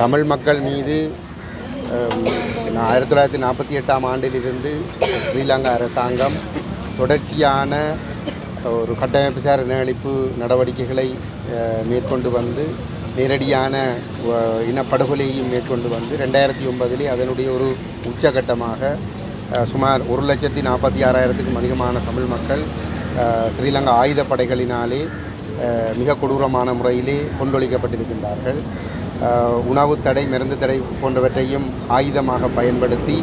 தமிழ் மக்கள் மீது நான் ஆயிரத்தி தொள்ளாயிரத்தி நாற்பத்தி எட்டாம் ஆண்டிலிருந்து ஸ்ரீலங்கா அரசாங்கம் தொடர்ச்சியான ஒரு கட்டமைப்பு சார் இனஅழிப்பு நடவடிக்கைகளை மேற்கொண்டு வந்து நேரடியான இனப்படுகொலையும் இனப்படுகொலையையும் மேற்கொண்டு வந்து ரெண்டாயிரத்தி ஒன்பதிலே அதனுடைய ஒரு உச்சகட்டமாக சுமார் ஒரு லட்சத்தி நாற்பத்தி ஆறாயிரத்துக்கும் அதிகமான தமிழ் மக்கள் ஸ்ரீலங்கா ஆயுத படைகளினாலே மிக கொடூரமான முறையிலே கொண்டொழிக்கப்பட்டிருக்கின்றார்கள். உணவு தடை மருந்து தடை போன்றவற்றையும் ஆயுதமாக பயன்படுத்தி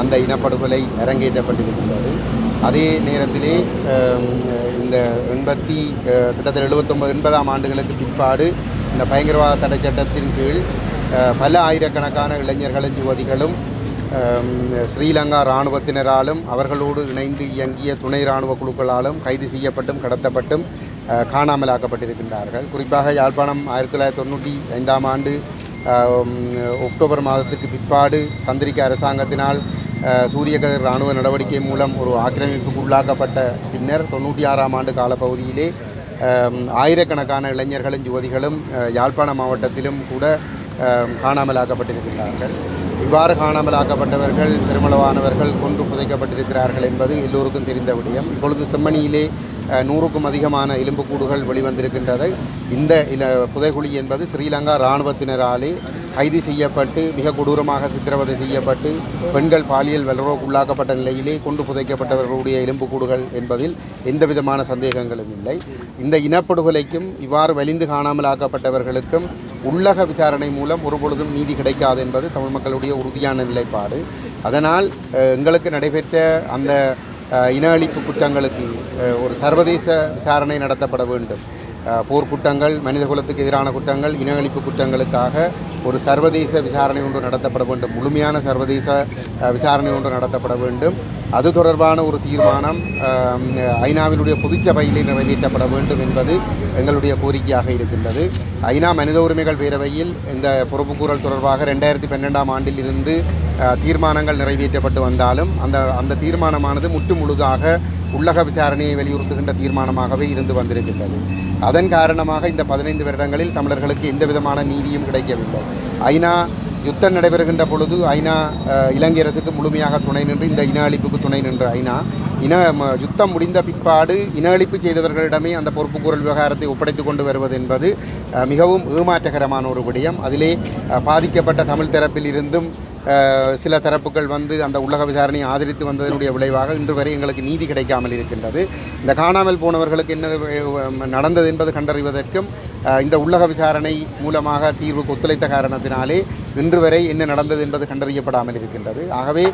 அந்த இனப்படுகொலை அரங்கேற்றப்பட்டிருக்கின்றது. அதே நேரத்திலே இந்த எண்பத்தி கிட்டத்தட்ட எழுபத்தொம்பது எண்பதாம் ஆண்டுகளுக்கு பிற்பாடு இந்த பயங்கரவாத தடை சட்டத்தின் கீழ் பல ஆயிரக்கணக்கான இளைஞர்களும் யுவதிகளும் ஸ்ரீலங்கா இராணுவத்தினராலும் அவர்களோடு இணைந்து இயங்கிய துணை இராணுவ குழுக்களாலும் கைது செய்யப்பட்டும் கடத்தப்பட்டும் காணாமலாக்கப்பட்டிருக்கின்றார்கள். குறிப்பாக யாழ்ப்பாணம் ஆயிரத்தி தொள்ளாயிரத்தி தொண்ணூற்றி ஐந்தாம் ஆண்டு அக்டோபர் மாதத்துக்கு பிற்பாடு சந்திரிக்க அரசாங்கத்தினால் சூரியகதிர் இராணுவ நடவடிக்கை மூலம் ஒரு ஆக்கிரமிப்புக்கு உள்ளாக்கப்பட்ட பின்னர் தொண்ணூற்றி ஆறாம் ஆண்டு காலப்பகுதியிலே ஆயிரக்கணக்கான இளைஞர்களும் யுவதிகளும் யாழ்ப்பாண மாவட்டத்திலும் கூட காணாமலாக்கப்பட்டிருக்கின்றார்கள். இவ்வாறு காணாமலாக்கப்பட்டவர்கள் பெருமளவானவர்கள் கொன்று புதைக்கப்பட்டிருக்கிறார்கள் என்பது எல்லோருக்கும் தெரிந்த விடயம். இப்பொழுது செம்மணியிலே நூறுக்கும் அதிகமான எலும்புக்கூடுகள் வெளிவந்திருக்கின்றது இந்த இந்த புதைகுழி என்பது ஸ்ரீலங்கா இராணுவத்தினராலே கைது செய்யப்பட்டு மிக கொடூரமாக சித்திரவதை செய்யப்பட்டு பெண்கள் பாலியல் வல்லுறவுக்கு உள்ளாக்கப்பட்ட நிலையிலே கொண்டு புதைக்கப்பட்டவர்களுடைய எலும்புக்கூடுகள் என்பதில் எந்த விதமான சந்தேகங்களும் இல்லை. இந்த இனப்படுகொலைக்கும் இவ்வாறு வலிந்து காணாமலாக்கப்பட்டவர்களுக்கும் உள்ளக விசாரணை மூலம் ஒருபொழுதும் நீதி கிடைக்காது என்பது தமிழ் மக்களுடைய உறுதியான நிலைப்பாடு. அதனால் எங்களுக்கு நடைபெற்ற அந்த இன அழிப்பு குற்றங்களுக்கு ஒரு சர்வதேச விசாரணை நடத்தப்பட வேண்டும். அஹ், போர்க்குற்றங்கள் மனிதகுலத்துக்கு எதிரான குற்றங்கள் இன அழிப்பு குற்றங்களுக்காக ஒரு சர்வதேச விசாரணை ஒன்று நடத்தப்பட வேண்டும். முழுமையான சர்வதேச விசாரணை ஒன்று நடத்தப்பட வேண்டும். அது தொடர்பான ஒரு தீர்மானம் ஐநாவினுடைய பொதுச்சபையில் நிறைவேற்றப்பட வேண்டும் என்பது எங்களுடைய கோரிக்கையாக இருக்கின்றது. ஐநா மனித உரிமைகள் பேரவையில் இந்த பொறுப்புக்கூறல் தொடர்பாக ரெண்டாயிரத்தி பன்னெண்டாம் ஆண்டில் இருந்து தீர்மானங்கள் நிறைவேற்றப்பட்டு வந்தாலும் அந்த அந்த தீர்மானமானது முற்று முழுதாக உள்ளக விசாரணையை வலியுறுத்துகின்ற தீர்மானமாகவே இருந்து வந்திருக்கின்றது. அதன் காரணமாக இந்த பதினைந்து வருடங்களில் தமிழர்களுக்கு எந்த விதமான நீதியும் கிடைக்கவில்லை. ஐநா யுத்தம் நடைபெறுகின்ற பொழுது ஐநா இலங்கை அரசுக்கு முழுமையாக துணை நின்று இந்த இன அழிப்புக்கு துணை நின்ற ஐநா இன ம- யுத்தம் முடிந்த பிற்பாடு இன அழிப்பு செய்தவர்களிடமே அந்த பொறுப்புக்கூறல் விவகாரத்தை ஒப்படைத்து கொண்டு வருவது என்பது மிகவும் ஏமாற்றகரமான ஒரு விடயம். அதிலே பாதிக்கப்பட்ட தமிழ் தரப்பில் இருந்தும் சில தரப்புகள் வந்து அந்த உள்ளக விசாரணையை ஆதரித்து வந்ததனுடைய விளைவாக இன்று வரை எங்களுக்கு நீதி கிடைக்காமல் இருக்கின்றது. இந்த காணாமல் போனவர்களுக்கு என்ன நடந்தது என்பது கண்டறிவதற்கும் இந்த உள்ளக விசாரணை மூலமாக தீர்வுக்கு ஒத்துழைத்த காரணத்தினாலே இன்று வரை என்ன நடந்தது என்பது கண்டறியப்படாமல் இருக்கின்றது. ஆகவே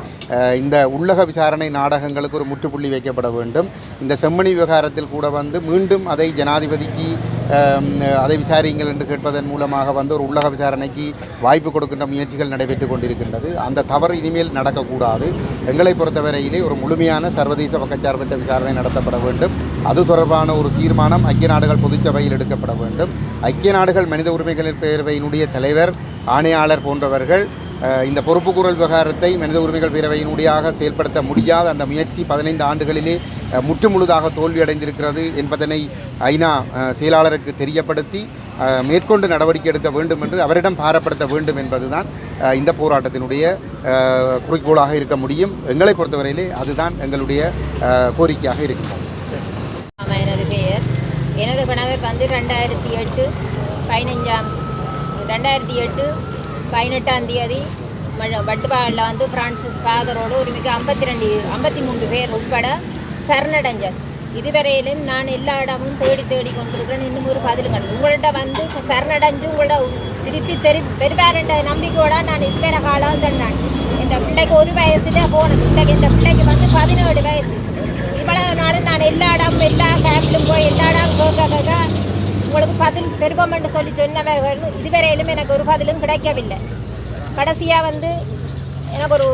இந்த உள்ளக விசாரணை நாடகங்களுக்கு ஒரு முற்றுப்புள்ளி வைக்கப்பட வேண்டும். இந்த செம்மணி விவகாரத்தில் கூட வந்து மீண்டும் அதை ஜனாதிபதிக்கு அதை விசாரியுங்கள் என்று கேட்பதன் மூலமாக வந்து ஒரு உள்ளக விசாரணைக்கு வாய்ப்பு கொடுக்கின்ற முயற்சிகள் நடைபெற்று கொண்டிருக்கின்றது. அந்த தவறு இனிமேல் நடக்கக்கூடாது. எங்களை பொறுத்தவரையிலே ஒரு முழுமையான சர்வதேச பக்கச்சார்பற்ற விசாரணை நடத்தப்பட வேண்டும். அது தொடர்பான ஒரு தீர்மானம் ஐக்கிய நாடுகள் பொதுச்சபையில் எடுக்கப்பட வேண்டும். ஐக்கிய நாடுகள் மனித உரிமைகள் பேரவையினுடைய தலைவர் ஆணையாளர் போன்றவர்கள் இந்த பொறுப்புக்கூறல் விவகாரத்தை மனித உரிமைகள் பேரவையினுடையாக செயல்படுத்த முடியாத அந்த முயற்சி பதினைந்து ஆண்டுகளிலே முற்றுமுழுதாக தோல்வியடைந்திருக்கிறது என்பதனை ஐநா செயலாளருக்கு தெரியப்படுத்தி மேற்கொண்டு நடவடிக்கை எடுக்க வேண்டும் என்று அவரிடம் பாரப்படுத்த வேண்டும் என்பதுதான் இந்த போராட்டத்தினுடைய குறிக்கோளாக இருக்க முடியும். எங்களை பொறுத்தவரையிலே அதுதான் எங்களுடைய கோரிக்கையாக இருக்கின்றது. எனது கனவை வந்து ரெண்டாயிரத்தி எட்டு பதினஞ்சாம் ரெண்டாயிரத்தி எட்டு பதினெட்டாம் தேதி ம- வந்து பிரான்சிஸ் ஃபாதரோடு ஒரு மிக ஐம்பத்தி ரெண்டு ஐம்பத்தி மூன்று பேர் உட்பட சரணடைஞ்சர் இதுவரையிலும் நான் எல்லா இடமும் தேடி தேடி கொண்டிருக்கிறேன். இன்னும் ஒரு பதிலுங்கள் உங்கள்கிட்ட வந்து சரணடைஞ்சு உங்களோட திருப்பி தெரி பெருவாருன்ற நம்பிக்கையோட நான் இதுவரை காலம் தந்தான் இந்த பிள்ளைக்கு ஒரு வயசுல போனது பிள்ளைக்கு இந்த பிள்ளைக்கு வந்து பதினேழு வயசு. இவ்வளவு நான் எல்லா இடம் எல்லா கேம்பிலும் போய் எல்லா இடம் கேட்க கேட்க உங்களுக்கு பதில் பெருபம் என்று சொல்லி சொன்னவர்கள் இதுவரையிலும் எனக்கு ஒரு பதிலும் கிடைக்கவில்லை. கடைசியாக வந்து எனக்கு ஒரு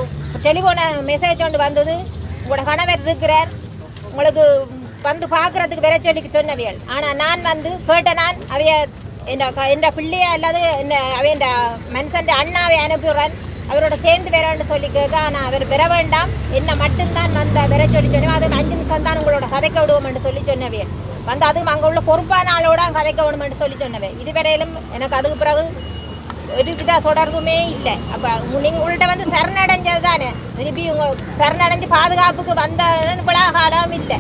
டெலிஃபோனை மெசேஜ் ஒன்று வந்தது. உங்களோட கணவர் இருக்கிறார். உங்களுக்கு வந்து பார்க்குறதுக்கு வேற சொல்லி சொன்னவியல். ஆனால் நான் வந்து கேட்ட நான் அவைய என் என் பிள்ளைய அல்லது என்ன அவைய மனுஷன் அண்ணாவை அனுப்புகிறேன் அவரோட சேர்ந்து வரேன்னு சொல்லி கேட்க ஆனால் அவர் பெற வேண்டாம். என்ன மட்டும்தான் வந்த வர சொல்லி சொன்னேன். அது அஞ்சு நிமிஷம் தான் உங்களோட கதைக்க விடுவோம்னு சொல்லி சொன்னவே. வந்து அதுவும் அங்கே உள்ள பொறுப்பான ஆளோட கதைக்க விடுமென்று சொல்லி சொன்னவே. இதுவரையிலும் எனக்கு அதுக்கு பிறகு ஒரு வித தொடர்புமே இல்லை. அப்போ நீங்கள் உங்கள்கிட்ட வந்து சரணடைஞ்சது தானே? திருப்பி உங்கள் சரணடைஞ்சு பாதுகாப்புக்கு வந்த காலம் இல்லை.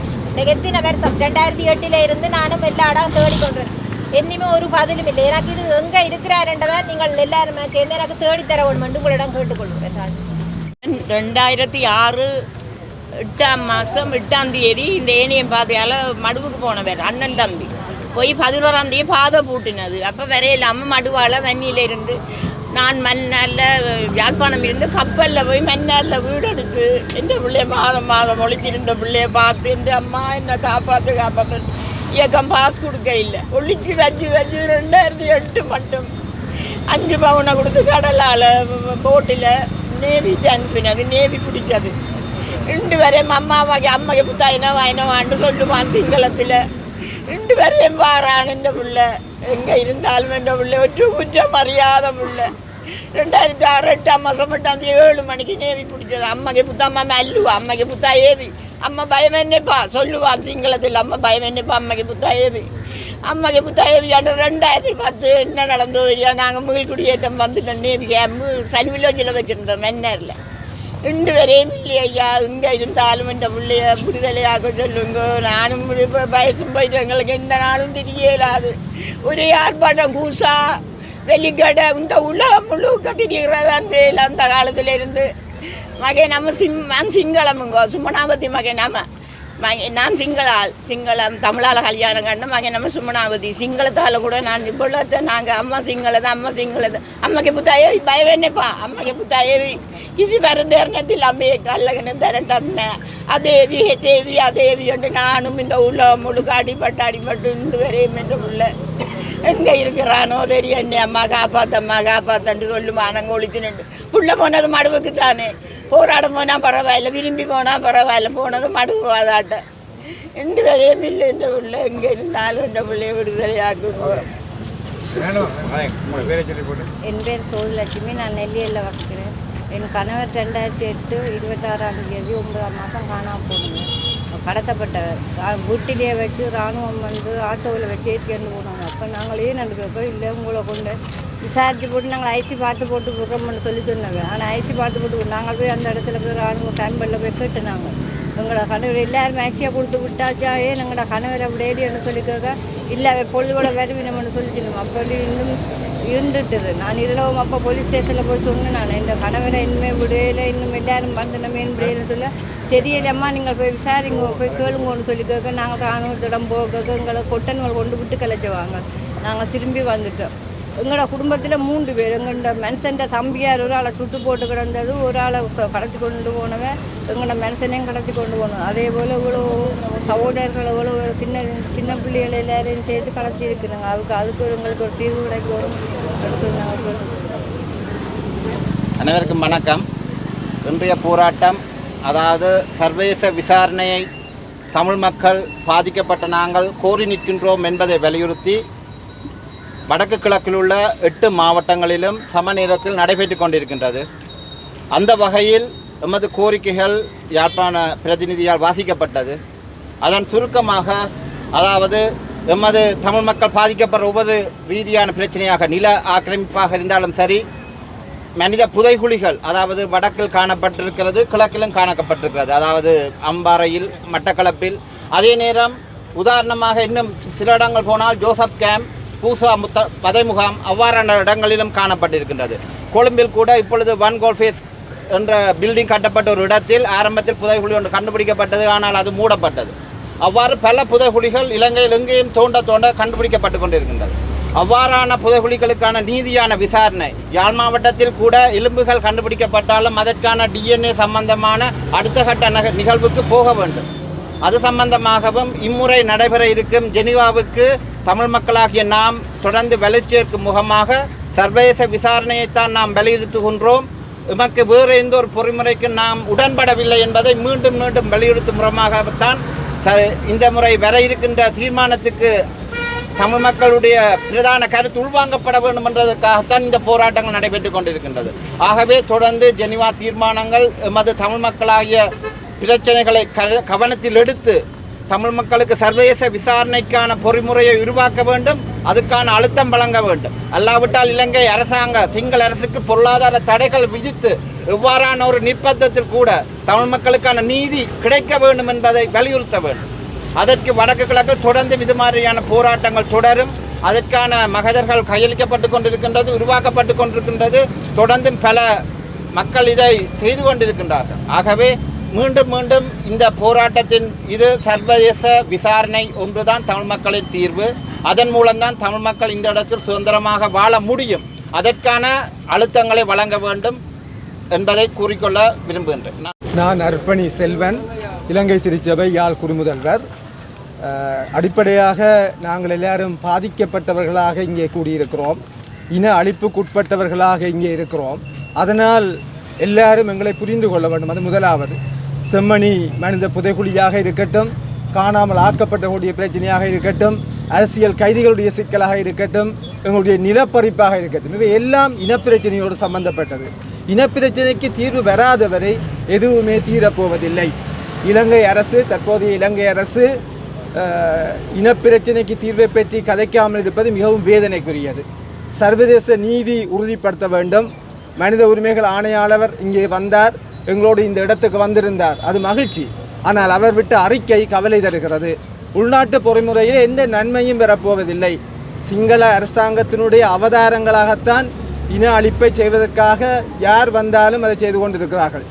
எத்தனை வருஷம்? ரெண்டாயிரத்தி எட்டில் இருந்து நானும் எல்லா இடம் தேடிக்கொண்டிருக்கேன். என்னுமே ஒரு பதிலும் இல்லை எனக்கு இது எங்கே இருக்கிறாருன்றதை நீங்கள் எல்லாருமே சேர்ந்து எனக்கு தேடித்தர வேணுமென்று உங்களிடம் கேட்டுக்கொள்கிறேன் ரெண்டாயிரத்தி ஆறு எட்டாம் மாதம் எட்டாம் தேதி இந்த ஏனியம் பாதையால் மடுவுக்கு போனவர் அண்ணன் தம்பி போய் பதினோராம் தேதி பாதை பூட்டினது அப்போ வரையில்லாமல் மடுவால் வன்னியில் இருந்து நான் மண்ணால் யாழ்ப்பாணம் இருந்து கப்பலில் போய் மண்ணாலில் வீடு எடுத்து எந்த பிள்ளைய மாதம் மாதம் ஒழித்திருந்த பிள்ளைய பார்த்து எந்த அம்மா என்னை காப்பாற்று காப்பாற்று இயக்கம் பாஸ் கொடுக்க இல்லை. ஒழிச்சு வச்சு வச்சு ரெண்டாயிரத்தி எட்டு மட்டும். அஞ்சு பவுனை கொடுத்து கடலால் போட்டில் நேவிக்கு அனுப்பினது நேவி பிடிச்சது ரெண்டு வரையும் அம்மாவாக்கி அம்மைக்கு புத்தாயினா வாயினவான்னு சொல்லுவான் சிங்களத்தில். ரெண்டு பேரையும் வாரான் என்ற பிள்ளை. எங்கே இருந்தாலும் என்ற பிள்ளை ஒற்று குற்றம் அறியாத பிள்ளை. ரெண்டாயிரத்தி ஆறு எட்டாம் மாதம் எட்டாம் தேதி ஏழு மணிக்கு நேவி பிடிச்சது அம்மைக்கு புத்தா அம்மா அல்லுவா அம்மைக்கு புத்தா ஏவி. அம்மா பயம் என்னப்பா சொல்லுவான் சிங்களத்தில் அம்மா பயம் என்னப்பா அம்மைக்கு புத்தா ஏவி அம்மாக்கு புத்தா ஏவி ரெண்டாயிரத்தி பத்து என்ன நடந்தது இல்லையா நாங்கள் முகில் குடியேற்றம் வந்துட்டோம் நேவி கேம்பு சனி வில்லேஜில் வச்சுருந்தோம் மென்னரில் ரெண்டு வரையும் இல்லை ஐயா இங்கே இருந்தாலும் இந்த பிள்ளைய விடுதலையாக சொல்லுங்க நானும் இப்போ வயசும் போயிட்டு எங்களுக்கு எந்த நாளும் தெரியலாது ஒரே ஆர்ப்பாட்டம் கூசா வெள்ளிக்கடை இந்த உலகம் முழுக்க திரிகிறதான் வேலை அந்த காலத்துல இருந்து மகை நம்ம சிங் நான் சிங்களமுங்கோ சுமனாவதி மகை நம்ம மகை நான் சிங்களால் சிங்களம் தமிழால் கல்யாணம் கண்டு மகை நம்ம சுமனாவதி சிங்களத்தால் கூட நான் இப்பொழுது நாங்கள் அம்மா சிங்களது அம்மா சிங்களது அம்மாக்கு புத்தாயே பயவேனேப்பா அம்மாக்கு புத்தாயே கிசி பரதேரணத்தில் அம்மையை கல்லகனும் திரண்டன அதேவி ஹெட்டேவி அதேவி என்று நானும் இந்த உள்ள முழுக்க அடிபட்டு அடிபட்டு இன்று வரையும் என்று உள்ள எங்கே இருக்கிறானோ தெரியும் என்ன அம்மா காப்பாத்தம்மா காப்பாத்தன்ட்டு சொல்லுமா நாங்கள் ஒழிச்சுன்னு உள்ளே போனது மடுவுக்கு தானே போராட போனால் பரவாயில்ல விரும்பி போனால் பரவாயில்ல போனது மடுவு வாதாட்ட இன்று வரையும் இல்லை இந்த உள்ள எங்கே இருந்தாலும் இந்த பிள்ளைய விடுதலையாக்குங்க என் பேர் சோதிலட்சுமி நான் நெல்லியில் வசிக்கிறேன் என் கணவர் ரெண்டாயிரத்தி எட்டு இருபத்தாறாம் தேதி ஒன்பதாம் மாதம் காணாம போனது. கடத்தப்பட்டவர். வீட்டிலேயே வச்சு இராணுவம் வந்து ஆட்டோவில் வச்சு ஏற்றிட்டு போனாங்க. அப்போ நாங்கள் ஏன் நடக்கிறப்போ இல்லை உங்களை கொண்டு விசாரித்து போட்டு நாங்கள் ஐசி பார்த்து போட்டு கொடுக்கணும்னு சொல்லி சொன்னாங்க. ஆனால் ஐசி பார்த்து போட்டு நாங்கள் போய் அந்த இடத்துல போய் ராணுவ கேம்பில் போய் கேட்டுனாங்க எங்களோட கணவர் எல்லாரும் ஐசியாக கொடுத்து விட்டாச்சா? எங்களோட கணவர் அப்படி சொல்லி கேட்க இல்லை பொழுதோட வருவினம்னு சொல்லிச்சிருந்தோம் அப்படி இன்னும் இருந்துட்டுது. நான் இரவும் அப்போ போலீஸ் ஸ்டேஷனில் போய் சொன்னேன் நான். இந்த கணவரை இனிமேல் விடையில இன்னும் எல்லாரும் வந்தனமே விடையில சொல்ல தெரியலம்மா நீங்கள் போய் விசாரிங்க போய் கேளுங்கன்னு சொல்லி கேட்க நாங்கள் ராணுவத்திடம் போக எங்களை கொட்டன்கள் கொண்டு விட்டு கலைச்சுவாங்க நாங்கள் திரும்பி வந்துட்டோம். எங்களோட குடும்பத்தில் மூன்று பேர். எங்களோட மனுஷன் தம்பியார் ஒரு ஆளை சுட்டு போட்டு கிடந்தது ஒரு ஆளை கடத்தி கொண்டு போனவன். எங்களோட மனுஷனையும் கடத்தி கொண்டு போனோம் அதே போல் இவ்வளோ சகோதரர்கள் இவ்வளோ சின்ன சின்ன பிள்ளைகள் எல்லாரையும் சேர்த்து கடத்தி இருக்கிறாங்க. அதுக்கு அதுக்கு எங்களுக்கு ஒரு தீர்வு கிடைக்கும். அனைவருக்கும் வணக்கம். இன்றைய போராட்டம் அதாவது சர்வதேச விசாரணையை தமிழ் மக்கள் பாதிக்கப்பட்ட நாங்கள் கோரி நிற்கின்றோம் என்பதை வலியுறுத்தி வடக்கு கிழக்கில் உள்ள எட்டு மாவட்டங்களிலும் சம நேரத்தில் நடைபெற்று கொண்டிருக்கின்றது. அந்த வகையில் எமது கோரிக்கைகள் யாழ்ப்பாண பிரதிநிதியால் வாசிக்கப்பட்டது. அதன் சுருக்கமாக அதாவது எமது தமிழ் மக்கள் பாதிக்கப்படுற ஒவ்வொரு ரீதியான பிரச்சனையாக நில ஆக்கிரமிப்பாக இருந்தாலும் சரி மனித புதைகுழிகள் அதாவது வடக்கில் காணப்பட்டிருக்கிறது கிழக்கிலும் காணப்பட்டிருக்கிறது அதாவது அம்பாறையில் மட்டக்களப்பில். அதே நேரம் உதாரணமாக இன்னும் சில இடங்கள் போனால் ஜோசப் கேம்ப் பூசா முத்த பதைமுகாம் அவ்வாறான இடங்களிலும் காணப்பட்டிருக்கின்றது. கொழும்பில் கூட இப்பொழுது ஒன் கோல்ஃபேஸ் என்ற பில்டிங் கட்டப்பட்ட ஒரு இடத்தில் ஆரம்பத்தில் புதைகுழி ஒன்று கண்டுபிடிக்கப்பட்டது ஆனால் அது மூடப்பட்டது. அவ்வாறு பல புதைகுழிகள் இலங்கையில் எங்கேயும் தோண்ட தோண்ட கண்டுபிடிக்கப்பட்டு கொண்டிருக்கின்றது. அவ்வாறான புதைகுழிகளுக்கான நீதியான விசாரணை யாழ் மாவட்டத்தில் கூட எலும்புகள் கண்டுபிடிக்கப்பட்டாலும் அதற்கான டிஎன்ஏ சம்பந்தமான அடுத்த கட்ட நக- நிகழ்வுக்கு போக வேண்டும். அது சம்பந்தமாகவும் இம்முறை நடைபெற இருக்கும் ஜெனிவாவுக்கு தமிழ் மக்களாகிய நாம் தொடர்ந்து வலுச்சேர்க்கும் முகமாக சர்வதேச விசாரணையைத்தான் நாம் வலியுறுத்துகின்றோம். எமக்கு வேறு எந்த ஒரு பொறிமுறைக்கு நாம் உடன்படவில்லை என்பதை மீண்டும் மீண்டும் வலியுறுத்தும் முறமாகத்தான் இந்த முறை வர இருக்கின்ற தீர்மானத்துக்கு தமிழ் மக்களுடைய பிரதான கருத்து உள்வாங்கப்பட வேண்டும் என்றதற்காகத்தான் இந்த போராட்டங்கள் நடைபெற்று கொண்டிருக்கின்றது. ஆகவே தொடர்ந்து ஜெனிவா தீர்மானங்கள் எமது தமிழ் மக்களாகிய பிரச்சனைகளை க கவனத்தில் எடுத்து தமிழ் மக்களுக்கு சர்வதேச விசாரணைக்கான பொறிமுறையை உருவாக்க வேண்டும். அதுக்கான அழுத்தம் வழங்க வேண்டும். அல்லாவிட்டால் இலங்கை அரசாங்க சிங்கள அரசுக்கு பொருளாதார தடைகள் விதித்து இவ்வாறான ஒரு நிர்பந்தத்தில் கூட தமிழ் மக்களுக்கான நீதி கிடைக்க வேண்டும் என்பதை வலியுறுத்த வேண்டும். அதற்கு வடக்கு கிழக்கு தொடர்ந்து இது மாதிரியான போராட்டங்கள் தொடரும். அதற்கான மகஜர்கள் கையளிக்கப்பட்டு கொண்டிருக்கின்றது உருவாக்கப்பட்டு கொண்டிருக்கின்றது. தொடர்ந்து பல மக்கள் இதை செய்து கொண்டிருக்கின்றார்கள். ஆகவே மீண்டும் மீண்டும் இந்த போராட்டத்தின் இது சர்வதேச விசாரணை ஒன்றுதான் தமிழ் மக்களின் தீர்வு. அதன் மூலம்தான் தமிழ் மக்கள் இந்த இடத்தில் சுதந்திரமாக வாழ முடியும். அதற்கான அழுத்தங்களை வழங்க வேண்டும் என்பதை கூறிக்கொள்ள விரும்புகின்றேன். நான் நான் அர்ப்பணி செல்வன் இலங்கை திருச்சபை யாழ் குறுமுதல்வர். அடிப்படையாக நாங்கள் எல்லாரும் பாதிக்கப்பட்டவர்களாக இங்கே கூடியிருக்கிறோம். இன அழிப்புக்குட்பட்டவர்களாக இங்கே இருக்கிறோம். அதனால் எல்லாரும் எங்களை புரிந்து கொள்ள வேண்டும். அது முதலாவது. செம்மணி மனித புதைகுழியாக இருக்கட்டும் காணாமல் ஆக்கப்பட்டவர்களுடைய பிரச்சனையாக இருக்கட்டும் அரசியல் கைதிகளுடைய சிக்கலாக இருக்கட்டும் எங்களுடைய நிலப்பறிப்பாக இருக்கட்டும். இவை எல்லாம் இனப்பிரச்சனையோடு சம்பந்தப்பட்டது. இனப்பிரச்சனைக்கு தீர்வு வராத வரை எதுவுமே தீரப்போவதில்லை. இலங்கை அரசு தற்போதைய இலங்கை அரசு இனப்பிரச்சனைக்கு தீர்வை பற்றி கதைக்காமல் இருப்பது மிகவும் வேதனைக்குரியது. சர்வதேச நீதி உறுதிப்படுத்த வேண்டும். மனித உரிமைகள் ஆணையாளர் இங்கே வந்தார். எங்களோடு இந்த இடத்துக்கு வந்திருந்தார். அது மகிழ்ச்சி. ஆனால் அவர் விட்ட அறிக்கை கவலை தருகிறது. உள்நாட்டு பொறிமுறையில் எந்த நன்மையும் பெறப்போவதில்லை. சிங்கள அரசாங்கத்தினுடைய அவதாரங்களாகத்தான் இன அழிப்பை செய்வதற்காக யார் வந்தாலும் அதை செய்து கொண்டிருக்கிறார்கள்.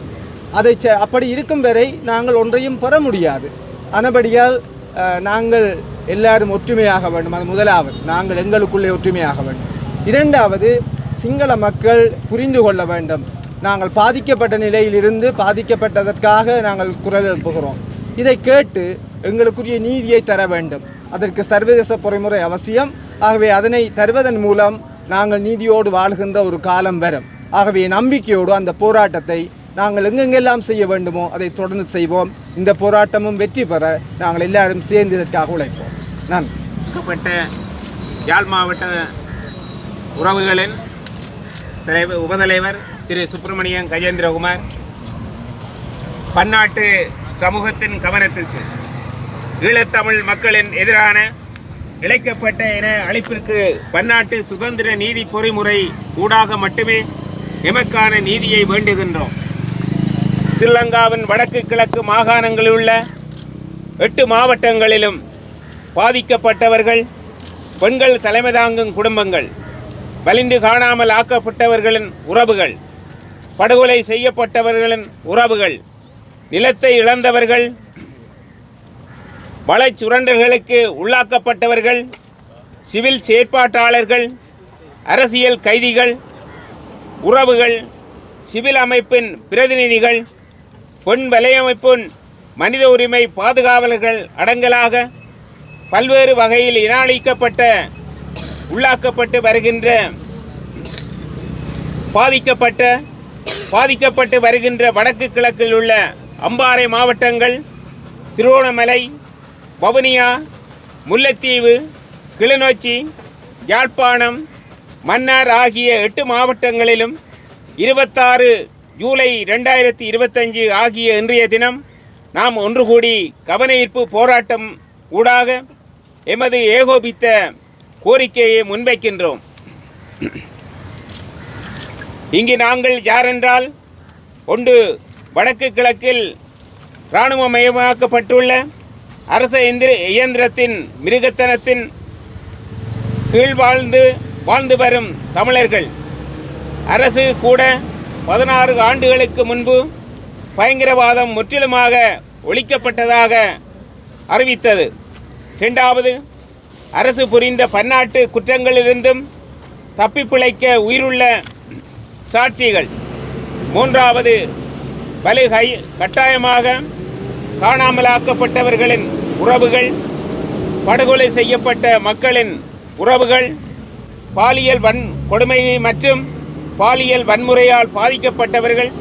அதை அப்படி இருக்கும் வரை நாங்கள் ஒன்றையும் பெற முடியாது. அனபடியால் நாங்கள் எல்லாரும் ஒற்றுமையாக வேண்டும். அது முதலாவது. நாங்கள் எங்களுக்குள்ளே ஒற்றுமையாக வேண்டும். இரண்டாவது சிங்கள மக்கள் புரிந்து கொள்ள வேண்டும். நாங்கள் பாதிக்கப்பட்ட நிலையிலிருந்து பாதிக்கப்பட்டதற்காக நாங்கள் குரல் எழுப்புகிறோம். இதை கேட்டு எங்களுக்குரிய நீதியை தர வேண்டும். அதற்கு சர்வதேச பொறிமுறை அவசியம். ஆகவே அதனை தருவதன் மூலம் நாங்கள் நீதியோடு வாழ்கின்ற ஒரு காலம் வரும். ஆகவே நம்பிக்கையோடு அந்த போராட்டத்தை நாங்கள் எங்கெங்கெல்லாம் செய்ய வேண்டுமோ அதை தொடர்ந்து செய்வோம். இந்த போராட்டமும் வெற்றி பெற நாங்கள் எல்லாரும் சேர்ந்து இதற்காக உழைப்போம். நான் யாழ் மாவட்ட உறவுகளின் தலைவர் உபதலைவர் திரு சுப்பிரமணியன் கஜேந்திரகுமார் பன்னாட்டு சமூகத்தின் கவனத்திற்கு ஈழத்தமிழ் மக்களின் எதிரான இழைக்கப்பட்ட என அழைப்பிற்கு பன்னாட்டு சுதந்திர நீதி பொறிமுறை ஊடாக மட்டுமே எமக்கான நீதியை வேண்டுகின்றோம். ஸ்ரீலங்காவின் வடக்கு கிழக்கு மாகாணங்களில் உள்ள எட்டு மாவட்டங்களிலும் பாதிக்கப்பட்டவர்கள் பெண்கள் தலைமை தாங்கும் குடும்பங்கள் வலிந்து காணாமல் ஆக்கப்பட்டவர்களின் உறவுகள் படுகொலை செய்யப்பட்டவர்களின் உறவுகள் நிலத்தை இழந்தவர்கள் வலை சுரண்டல்களுக்கு உள்ளாக்கப்பட்டவர்கள் சிவில் செயற்பாட்டாளர்கள் அரசியல் கைதிகள் உறவுகள் சிவில் அமைப்பின் பிரதிநிதிகள் பெண் வலையமைப்பின் மனித உரிமை பாதுகாவலர்கள் அடங்கலாக பல்வேறு வகையில் இனாளிக்கப்பட்ட உள்ளாக்கப்பட்டு வருகின்ற பாதிக்கப்பட்ட பாதிக்கப்பட்டு வருகின்ற வடக்கு கிழக்கில் உள்ள அம்பாறை மாவட்டங்கள் திருவோணமலை வவுனியா முல்லைத்தீவு கிளிநொச்சி யாழ்ப்பாணம் மன்னார் ஆகிய எட்டு மாவட்டங்களிலும் இருபத்தாறு ஜூலை ரெண்டாயிரத்தி இருபத்தஞ்சு ஆகிய இன்றைய தினம் நாம் ஒன்று கூடி கவனஈர்ப்பு போராட்டம் ஊடாக எமது ஏகோபித்த கோரிக்கையை முன்வைக்கின்றோம். இங்கு நாங்கள் யாரென்றால் ஒன்று வடக்கு கிழக்கில் இராணுவமயமாக்கப்பட்டுள்ள அரச இந்திர இயந்திரத்தின் மிருகத்தனத்தின் கீழ் வாழ்ந்து வாழ்ந்து வரும் தமிழர்கள். அரசு கூட பதினாறு ஆண்டுகளுக்கு முன்பு பயங்கரவாதம் முற்றிலுமாக ஒழிக்கப்பட்டதாக அறிவித்தது. இரண்டாவது அரசு புரிந்த பன்னாட்டு குற்றங்களிலிருந்தும் தப்பிப்பிழைக்க உயிருள்ள சாட்சிகள். மூன்றாவது பலுகை கட்டாயமாக காணாமலாக்கப்பட்டவர்களின் உறவுகள் படுகொலை செய்யப்பட்ட மக்களின் உறவுகள் பாலியல் வன் கொடுமை மற்றும் பாலியல் வன்முறையால் பாதிக்கப்பட்டவர்கள்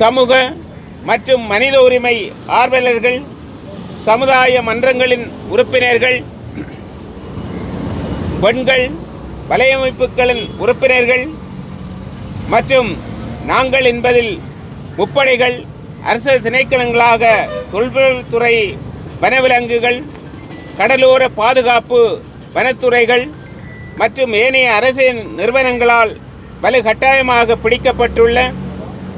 சமூக மற்றும் மனித உரிமை ஆர்வலர்கள் சமுதாய மன்றங்களின் உறுப்பினர்கள் பெண்கள் வலையமைப்புகளின் உறுப்பினர்கள் மற்றும் நாங்கள் என்பதில் முப்படைகள் அரசு திணைக்களங்களாக தொல்பொருள்துறை வனவிலங்குகள் கடலோர பாதுகாப்பு வனத்துறைகள் மற்றும் ஏனைய அரசு நிறுவனங்களால் வலுக்கட்டாயமாக பிடிக்கப்பட்டுள்ள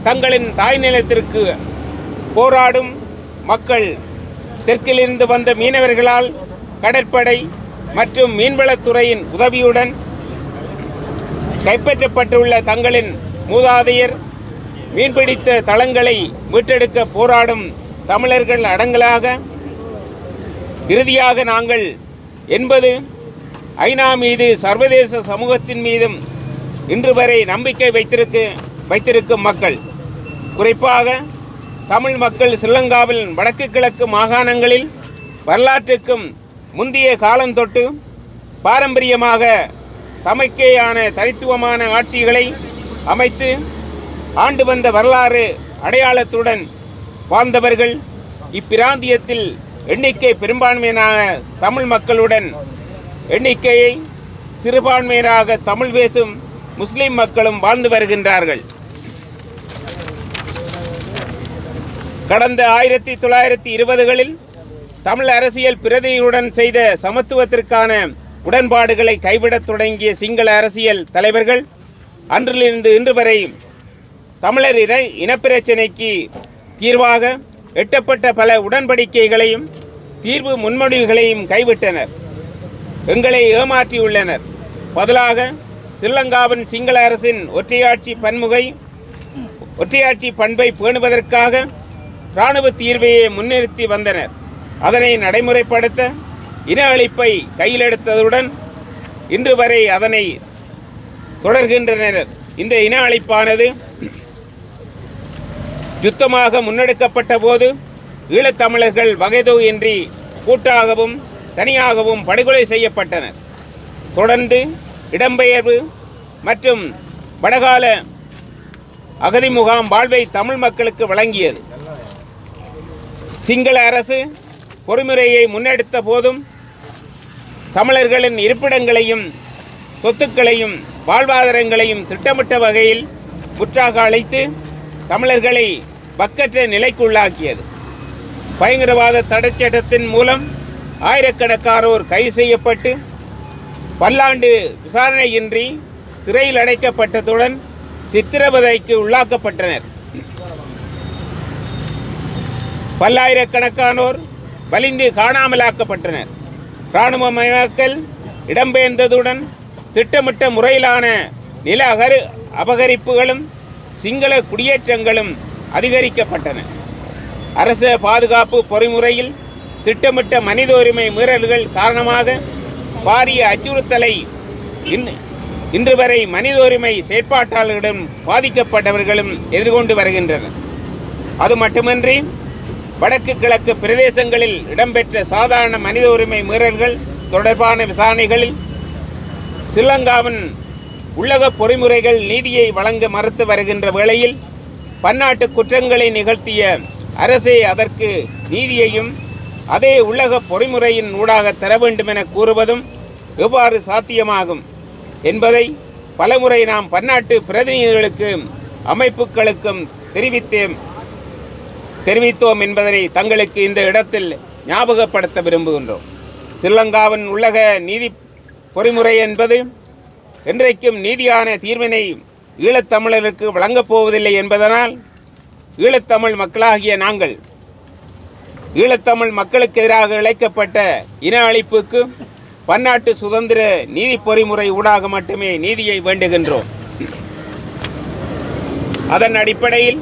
தங்களின் தாய் நிலத்திற்கு போராடும் மக்கள் தெற்கிலிருந்து வந்த மீனவர்களால் கடற்படை மற்றும் மீன்வளத்துறையின் உதவியுடன் கைப்பற்றப்பட்டுள்ள தங்களின் மூதாதையர் மீன்பிடித்த தளங்களை மீட்டெடுக்க போராடும் தமிழர்கள் அடங்கலாக. இறுதியாக நாங்கள் என்பது ஐநா மீது சர்வதேச சமூகத்தின் மீதும் இன்று வரை நம்பிக்கை வைத்திருக்க வைத்திருக்கும் மக்கள். குறிப்பாக தமிழ் மக்கள் ஸ்ரீலங்காவில் வடக்கு கிழக்கு மாகாணங்களில் வரலாற்றுக்கும் முந்தைய காலந்தொட்டு பாரம்பரியமாக தமக்கேயான தனித்துவமான ஆட்சிகளை அமைத்து ஆண்டு வந்த வரலாறு அடையாளத்துடன் வாழ்ந்தவர்கள் இப்பிராந்தியத்தில் எண்ணிக்கை பெரும்பான்மையான தமிழ் மக்களுடன் எண்ணிக்கையை சிறுபான்மையினராக தமிழ் பேசும் முஸ்லிம் மக்களும் வாழ்ந்து வருகின்றார்கள். கடந்த ஆயிரத்தி தொள்ளாயிரத்தி இருபதுகளில் தமிழ் அரசியல் பிரதியுடன் செய்த சமத்துவத்திற்கான உடன்பாடுகளை கைவிடத் தொடங்கிய சிங்கள அரசியல் தலைவர்கள் அன்றிலிருந்து இன்று வரை தமிழர் இன இனப்பிரச்சினைக்கு தீர்வாக எட்டப்பட்ட பல உடன்படிக்கைகளையும் தீர்வு முன்மொழிவுகளையும் கைவிட்டனர். எங்களை ஏமாற்றியுள்ளனர். பதிலாக ஸ்ரீலங்காவின் சிங்கள அரசின் ஒற்றையாட்சி பன்முகை ஒற்றையாட்சி பண்பை பேணுவதற்காக இராணுவ தீர்வையே முன்னிறுத்தி வந்தனர். அதனை நடைமுறைப்படுத்த இன அழிப்பை கையிலெடுத்ததுடன் இன்று வரை அதனை தொடர்கின்றனர் இந்த இன அழிப்பானது யுத்தமாக முன்னெடுக்கப்பட்ட போது ஈழத்தமிழர்கள் வகைதொகையின்றி கூட்டாகவும் தனியாகவும் படுகொலை செய்யப்பட்டனர். தொடர்ந்து இடம்பெயர்வு மற்றும் வடகால அகதி முகாம் வாழ்வை தமிழ் மக்களுக்கு வழங்கியது. சிங்கள அரசு பொறுமுறையை முன்னெடுத்த போதும் தமிழர்களின் இருப்பிடங்களையும் சொத்துக்களையும் வாழ்வாதாரங்களையும் திட்டமிட்ட வகையில் முற்றாக அழைத்து தமிழர்களை பக்கற்ற நிலைக்குள்ளாக்கியது. பயங்கரவாத தடைச்சட்டத்தின் மூலம் ஆயிரக்கணக்கானோர் கைது செய்யப்பட்டு பல்லாண்டு விசாரணையின்றி சிறையில் அடைக்கப்பட்டதுடன் சித்திரவதைக்கு உள்ளாக்கப்பட்டனர். பல்லாயிரக்கணக்கானோர் வலிந்து காணாமலாக்கப்பட்டனர். இராணுவமயமாக்கல் இடம்பெயர்ந்ததுடன் திட்டமிட்ட முறையிலான நில அகரு அபகரிப்புகளும் சிங்கள குடியேற்றங்களும் அதிகரிக்கப்பட்டன. அரச பாதுகாப்பு பொறிமுறையில் திட்டமிட்ட மனித உரிமை மீறல்கள் காரணமாக பாரிய அச்சுறுத்தலை இன்று வரை மனித உரிமை செயற்பாட்டாளர்களிடம் பாதிக்கப்பட்டவர்களும் எதிர்கொண்டு வருகின்றனர். அது மட்டுமின்றி வடக்கு கிழக்கு பிரதேசங்களில் இடம்பெற்ற சாதாரண மனித உரிமை மீறல்கள் தொடர்பான விசாரணைகளில் ஸ்ரீலங்காவின் உள்ளக பொறிமுறைகள் நீதியை வழங்க மறுத்து வருகின்ற வேளையில் பன்னாட்டு குற்றங்களை நிகழ்த்திய அரசே அதற்கு நீதியையும் அதே உள்ளக பொறிமுறையின் ஊடாக தர வேண்டும் என கூறுவதும் எவ்வாறு சாத்தியமாகும் என்பதை பலமுறை நாம் பன்னாட்டு பிரதிநிதிகளுக்கும் அமைப்புகளுக்கும் தெரிவித்தேன். தெரிவித்தோம் என்பதனை தங்களுக்கு இந்த இடத்தில் ஞாபகப்படுத்த விரும்புகின்றோம். ஸ்ரீலங்காவின் உள்ளக நீதி பொறிமுறை என்பது என்றைக்கும் நீதியான தீர்வினை ஈழத்தமிழருக்கு வழங்கப் போவதில்லை என்பதனால் ஈழத்தமிழ் மக்களாகிய நாங்கள் ஈழத்தமிழ் மக்களுக்கு எதிராக இழைக்கப்பட்ட இன அழிப்புக்கு பன்னாட்டு சுதந்திர நீதி பொறிமுறை ஊடாக மட்டுமே நீதியை வேண்டுகின்றோம். அதன் அடிப்படையில்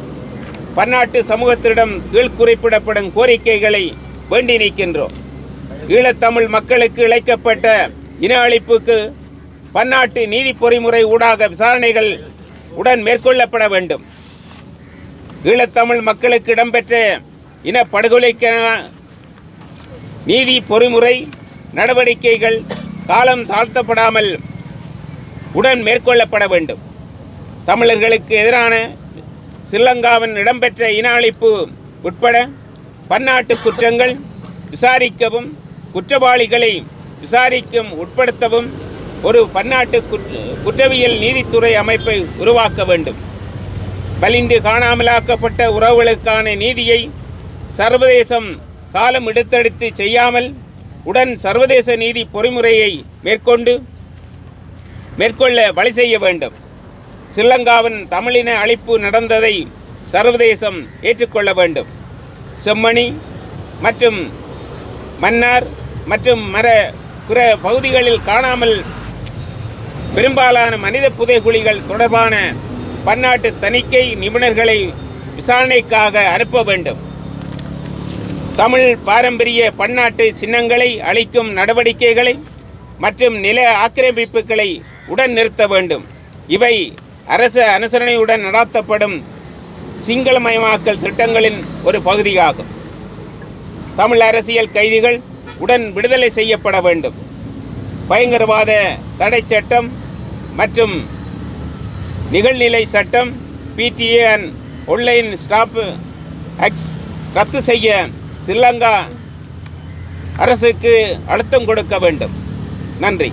பன்னாட்டு சமூகத்திடம் கீழ் குறிப்பிடப்படும் கோரிக்கைகளை வேண்டி நிற்கின்றோம். ஈழத்தமிழ் மக்களுக்கு இழைக்கப்பட்ட இன அழிப்புக்கு பன்னாட்டு நீதி பொறிமுறை ஊடாக விசாரணைகள் உடன் மேற்கொள்ளப்பட வேண்டும். ஈழத்தமிழ் மக்களுக்கு இடம்பெற்ற இனப்படுகொலைக்கென நீதி பொறிமுறை நடவடிக்கைகள் காலம் தாழ்த்தப்படாமல் உடன் மேற்கொள்ளப்பட வேண்டும். தமிழர்களுக்கு எதிரான ஸ்ரீலங்காவின் இடம்பெற்ற இன அழிப்பு உட்பட பன்னாட்டு குற்றங்கள் விசாரிக்கவும் குற்றவாளிகளை விசாரிக்கும் உட்படுத்தவும் ஒரு பன்னாட்டு குற்ற- குற்றவியல் நீதித்துறை அமைப்பை உருவாக்க வேண்டும். வலிந்து காணாமலாக்கப்பட்ட உறவுகளுக்கான நீதியை சர்வதேசம் காலம் எடுத்தெடுத்து செய்யாமல் உடன் சர்வதேச நீதி பொறிமுறையை மேற்கொண்டு மேற்கொள்ள வழி செய்ய வேண்டும். ஸ்ரீலங்காவின் தமிழின அழிப்பு நடந்ததை சர்வதேசம் ஏற்றுக்கொள்ள வேண்டும். செம்மணி மற்றும் மன்னார் மற்றும் மர பிற பகுதிகளில் காணாமல் பெரும்பாலான மனித புதைகுழிகள் தொடர்பான பன்னாட்டு தணிக்கை நிபுணர்களை விசாரணைக்காக அனுப்ப வேண்டும். தமிழ் பாரம்பரிய பன்னாட்டு சின்னங்களை அளிக்கும் நடவடிக்கைகளை மற்றும் நில ஆக்கிரமிப்புகளை உடன் நிறுத்த வேண்டும். இவை அரச அனுசரணையுடன் நடாத்தப்படும் சிங்களமயமாக்கல் திட்டங்களின் ஒரு பகுதியாகும். தமிழ் அரசியல் கைதிகள் உடன் விடுதலை செய்யப்பட வேண்டும். பயங்கரவாத தடை சட்டம் மற்றும் நிகழ்நிலை சட்டம் PTA and online stop acts ரத்து செய்ய ஸ்ரீலங்கா அரசுக்கு அழுத்தம் கொடுக்க வேண்டும். நன்றி.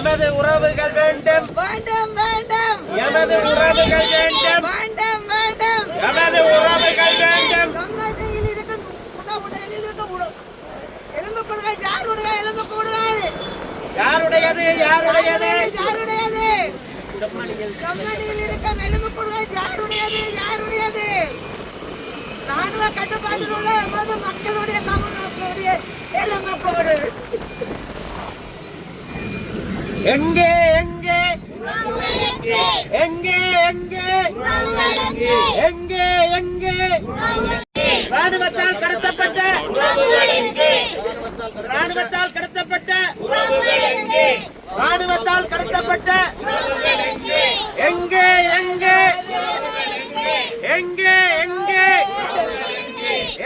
எமது உறவுகள் வேண்டும். வேண்டும் வேண்டும். எமது உறவுகள் வேண்டும். வேண்டும் வேண்டும். எமது உறவுகள் வேண்டும். சம்மதியில் இருக்கும் உட உடலில் இருக்கும் எலும்பு கொடுங்க யாருடைய எலும்பு கொடுங்கள் யாருடையது? யாருடையது? யாருடையது? சம்மதியில் இருக்கும். எலும்பு கொடுங்க யாருடையது? யாருடையது? ராணுவ கட்டுப்பாட்டில் உள்ள எமது மக்களுடைய தமிழ்நாட்டுடைய எலும்பு கோடு எங்கே எங்கே? எங்கே எங்கே? எங்கே எங்கே? ராணுவத்தால் கடத்தப்பட்ட ராணுவத்தால் கடத்தப்பட்ட ராணுவத்தால் கடத்தப்பட்ட எங்கே எங்கே? எங்கே எங்கே?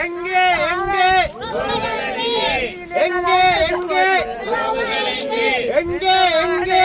எங்கே எங்கே? எங்கே எங்கே? எங்கே எங்கே?